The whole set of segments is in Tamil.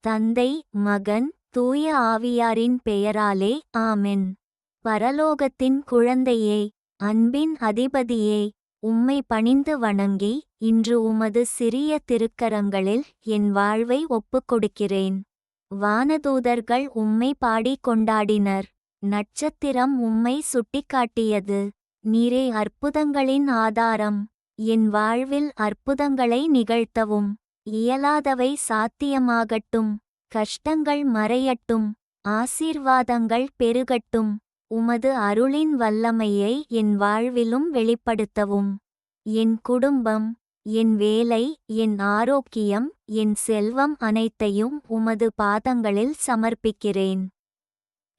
தந்தை மகன் தூய ஆவியாரின் பெயராலே ஆமென். பரலோகத்தின் குழந்தையே அன்பின் அதிபதியே உம்மை பணிந்து வணங்கி இன்று உமது சிறிய திருக்கரங்களில் என் வாழ்வை ஒப்புக்கொடுக்கிறேன். வானதூதர்கள் உம்மை பாடிக் கொண்டாடினர். நட்சத்திரம் உம்மை சுட்டிக்காட்டியது. நீரே அற்புதங்களின் ஆதாரம். என் வாழ்வில் அற்புதங்களை நிகழ்த்தவும். இயலாதவை சாத்தியமாகட்டும் கஷ்டங்கள் மறையட்டும் ஆசீர்வாதங்கள் பெருகட்டும் உமது அருளின் வல்லமையை என் வாழ்விலும் வெளிப்படுத்தவும். என் குடும்பம் என் வேலை என் ஆரோக்கியம் என் செல்வம் அனைத்தையும் உமது பாதங்களில் சமர்ப்பிக்கிறேன்.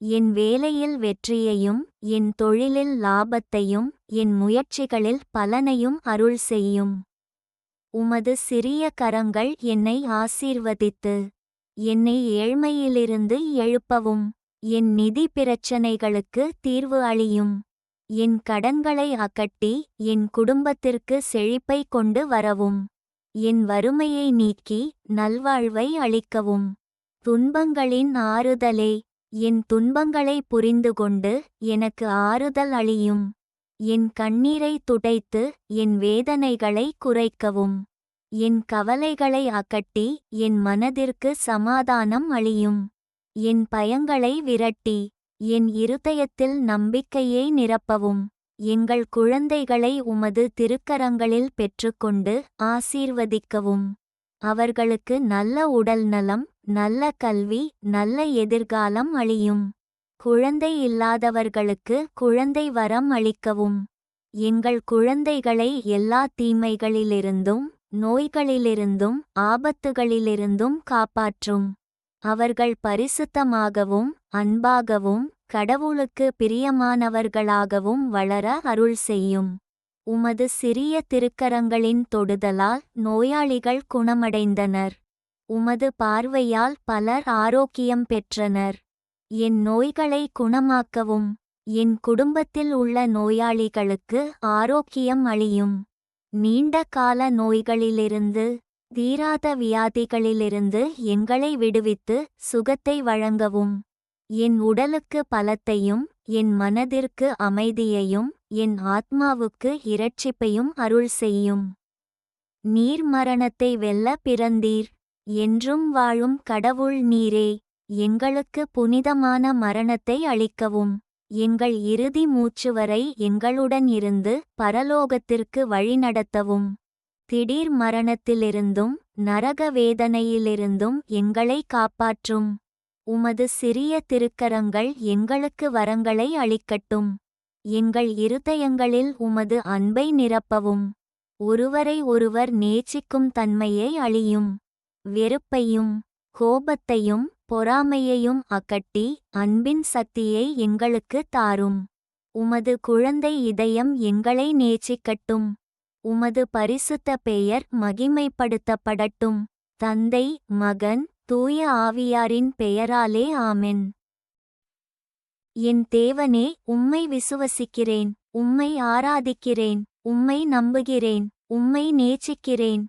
என் வேலையில் வெற்றியையும் என் தொழிலில் லாபத்தையும் என் முயற்சிகளில் பலனையும் அருள் செய்யும் உமது சிறிய கரங்கள் என்னை ஆசீர்வதித்து என்னை ஏழ்மையிலிருந்து எழுப்பவும். என் நிதி பிரச்சனைகளுக்கு தீர்வு அளியும். என் கடன்களை அகட்டி என் குடும்பத்திற்கு செழிப்பை கொண்டு வரவும். என் வறுமையை நீக்கி நல்வாழ்வை அளிக்கவும். துன்பங்களின் ஆறுதலே என் துன்பங்களை புரிந்து கொண்டு எனக்கு ஆறுதல் அளியும். என் கண்ணீரை துடைத்து என் வேதனைகளை குறைக்கவும். என் கவலைகளை அகட்டி என் மனதிற்கு சமாதானம் அளியும். என் பயங்களை விரட்டி என் இருதயத்தில் நம்பிக்கையை நிரப்பவும். எங்கள் குழந்தைகளை உமது திருக்கரங்களில் பெற்றுக்கொண்டு ஆசீர்வதிக்கவும். அவர்களுக்கு நல்ல உடல் நலம் நல்ல கல்வி நல்ல எதிர்காலம் அளியும். குழந்தை இல்லாதவர்களுக்கு குழந்தை வரம் அளிக்கவும். எங்கள் குழந்தைகளை எல்லா தீமைகளிலிருந்தும் நோய்களிலிருந்தும் ஆபத்துகளிலிருந்தும் காப்பாற்றும். அவர்கள் பரிசுத்தமாகவும் அன்பாகவும் கடவுளுக்கு பிரியமானவர்களாகவும் வளர அருள் செய்யும். உமது சிறிய திருக்கரங்களின் தொடுதலால் நோயாளிகள் குணமடைந்தனர். உமது பார்வையால் பலர் ஆரோக்கியம் பெற்றனர். என் நோய்களை குணமாக்கவும் என் குடும்பத்தில் உள்ள நோயாளிகளுக்கு ஆரோக்கியம் அழியும் நீண்ட கால நோய்களிலிருந்து தீராத வியாதிகளிலிருந்து எங்களை விடுவித்து சுகத்தை வழங்கவும். என் உடலுக்கு பலத்தையும் என் மனதிற்கு அமைதியையும் என் ஆத்மாவுக்கு இரட்சிப்பையும் அருள் செய்யும். நீர் மரணத்தை வெல்ல பிறந்தீர். என்றும் வாழும் கடவுள் நீரே. எங்களுக்கு புனிதமான மரணத்தை அளிக்கவும். எங்கள் இறுதி மூச்சுவரை எங்களுடன் இருந்து பரலோகத்திற்கு வழிநடத்தவும் திடீர் மரணத்திலிருந்தும் நரக வேதனையிலிருந்தும் எங்களை காப்பாற்றும். உமது சிறிய திருக்கரங்கள் எங்களுக்கு வரங்களை அளிக்கட்டும். எங்கள் இருதயங்களில் உமது அன்பை நிரப்பவும். ஒருவரை ஒருவர் நேசிக்கும் தன்மையை அழியும். வெறுப்பையும் கோபத்தையும் பொறாமையையும் அகட்டி அன்பின் சக்தியை எங்களுக்கு தாரும். உமது குழந்தை இதயம் எங்களை நேசிக்கட்டும். உமது பரிசுத்த பெயர் மகிமைப்படுத்தப்படட்டும். தந்தை மகன் தூய ஆவியாரின் பெயராலே ஆமென். என் தேவனே உம்மை விசுவசிக்கிறேன். உம்மை ஆராதிக்கிறேன். உம்மை நம்புகிறேன். உம்மை நேசிக்கிறேன்.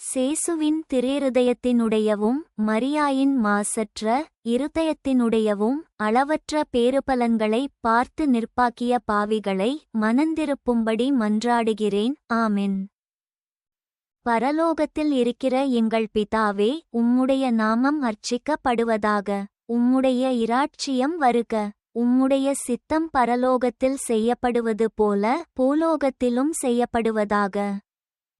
சேசுவின் திரேருதயத்தினுடையவும் மரியாயின் மாசற்ற இருதயத்தினுடையவும் அளவற்ற பேறுபலன்களை பார்த்து நிற்பாக்கிய பாவிகளை மனந்திருப்பும்படி மன்றாடுகிறேன். ஆமின். பரலோகத்தில் இருக்கிற எங்கள் பிதாவே உம்முடைய நாமம் அர்ச்சிக்கப்படுவதாக. உம்முடைய இராட்சியம் வருக. உம்முடைய சித்தம் பரலோகத்தில் செய்யப்படுவது போல பூலோகத்திலும் செய்யப்படுவதாக.